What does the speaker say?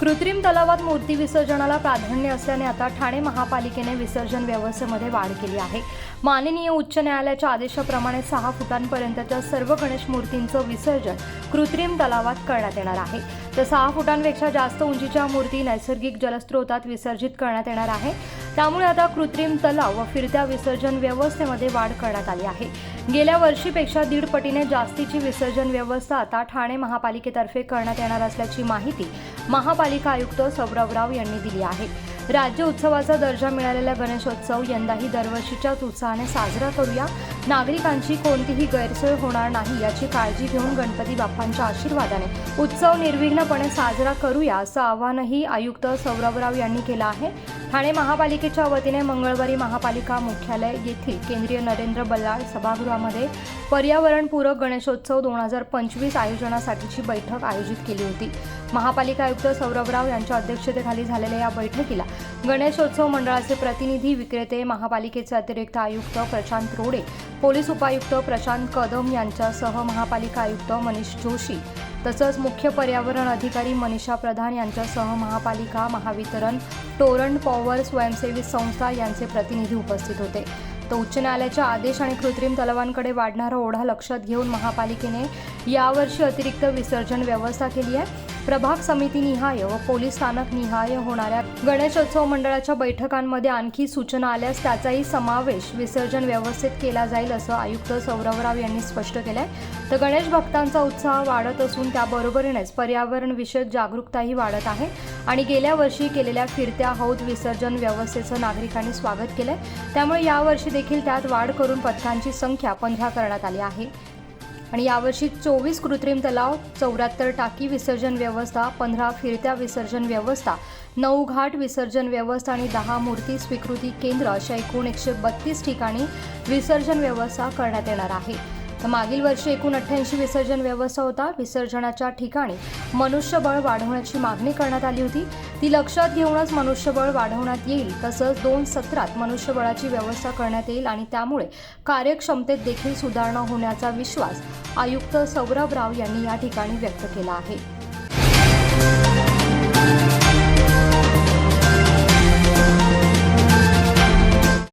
कृत्रिम तलावात मूर्ती विसर्जनाला प्राधान्य असल्याने आता ठाणे महापालिकेने विसर्जन व्यवस्थेमध्ये वाढ केली आहे. माननीय उच्च न्यायालयाच्या आदेशाप्रमाणे सहा फुटांपर्यंतच्या सर्व गणेश मूर्तींचं विसर्जन कृत्रिम तलावात करण्यात येणार आहे. तर सहा फुटांपेक्षा जास्त उंचीच्या मूर्ती नैसर्गिक जलस्रोतात विसर्जित करण्यात येणार आहे. त्यामुळे आता कृत्रिम तलाव व फिरत्या विसर्जन व्यवस्थेमध्ये वाढ करण्यात आली आहे. गेल्या वर्षीपेक्षा दीड पटीने जास्तीची विसर्जन व्यवस्था आता ठाणे महापालिकेतर्फे करण्यात येणार असल्याची माहिती महापालिका आयुक्त सौरभ राव यांनी दिली आहे. राज्य उत्सवाचा दर्जा मिळालेला गणेशोत्सव यंदाही दरवर्षीच्याच उत्साहाने साजरा करूया. नागरिकांची कोणतीही गैरसोय होणार नाही याची काळजी घेऊन गणपती बाप्पांच्या आशीर्वादाने उत्सव निर्विघ्नपणे साजरा करूया असं आवाहनही आयुक्त सौरभराव यांनी केलं आहे. ठाणे महापालिकेच्या वतीने मंगळवारी महापालिका मुख्यालय येथील केंद्रीय नरेंद्र बल्लाळ सभागृहामध्ये पर्यावरणपूरक गणेशोत्सव दोन हजार पंचवीस आयोजनासाठीची बैठक आयोजित केली होती. महापालिका आयुक्त सौरभराव यांच्या अध्यक्षतेखाली झालेल्या या बैठकीला गणेशोत्सव मंडळाचे प्रतिनिधी विक्रेते महापालिकेचे अतिरिक्त आयुक्त प्रशांत रोडे पोलीस उपायुक्त प्रशांत कदम यांच्यासह महापालिका आयुक्त मनीष जोशी तसंच मुख्य पर्यावरण अधिकारी मनीषा प्रधान यांच्यासह महापालिका महावितरण टोरंट पॉवर स्वयंसेवी संस्था यांचे प्रतिनिधी उपस्थित होते. तर उच्च न्यायालयाच्या आदेश आणि कृत्रिम तलावांकडे वाढणारा ओढा लक्षात घेऊन महापालिकेने यावर्षी अतिरिक्त विसर्जन व्यवस्था केली आहे. प्रभाग समिती निहाय व पोलीस स्थानक निहाय होणाऱ्या गणेशोत्सव मंडळाच्या बैठकांमध्ये आणखी सूचना आल्यास त्याचाही समावेश विसर्जन व्यवस्थेत केला जाईल असं आयुक्त सौरवराव यांनी स्पष्ट केलंय. तर गणेश भक्तांचा उत्साह वाढत असून त्याबरोबरीनेच पर्यावरणविषयक जागरूकताही वाढत आहे आणि गेल्या वर्षी केलेल्या फिरत्या हौद विसर्जन व्यवस्थेचं नागरिकांनी स्वागत केलंय. त्यामुळे यावर्षी देखील त्यात वाढ करून पथकांची संख्या पंधरा करण्यात आली आहे. आणि यावर्षी चोवीस कृत्रिम तलाव चौऱ्याहत्तर टाकी विसर्जन व्यवस्था पंधरा फिरत्या विसर्जन व्यवस्था नऊ घाट विसर्जन व्यवस्था आणि दहा मूर्ती स्वीकृती केंद्र अशा एकूण एकशे बत्तीस ठिकाणी विसर्जन व्यवस्था करण्यात येणार आहे. तर मागील वर्षी एकूण अठ्ठ्याऐंशी विसर्जन व्यवस्था होता. विसर्जनाच्या ठिकाणी मनुष्यबळ वाढवण्याची मागणी करण्यात आली होती. ती लक्षात घेऊनच मनुष्यबळ वाढवण्यात येईल तसंच दोन सत्रात मनुष्यबळाची व्यवस्था करण्यात येईल आणि त्यामुळे कार्यक्षमतेत देखील सुधारणा होण्याचा विश्वास आयुक्त सौरभ राव यांनी या ठिकाणी व्यक्त केला आहे.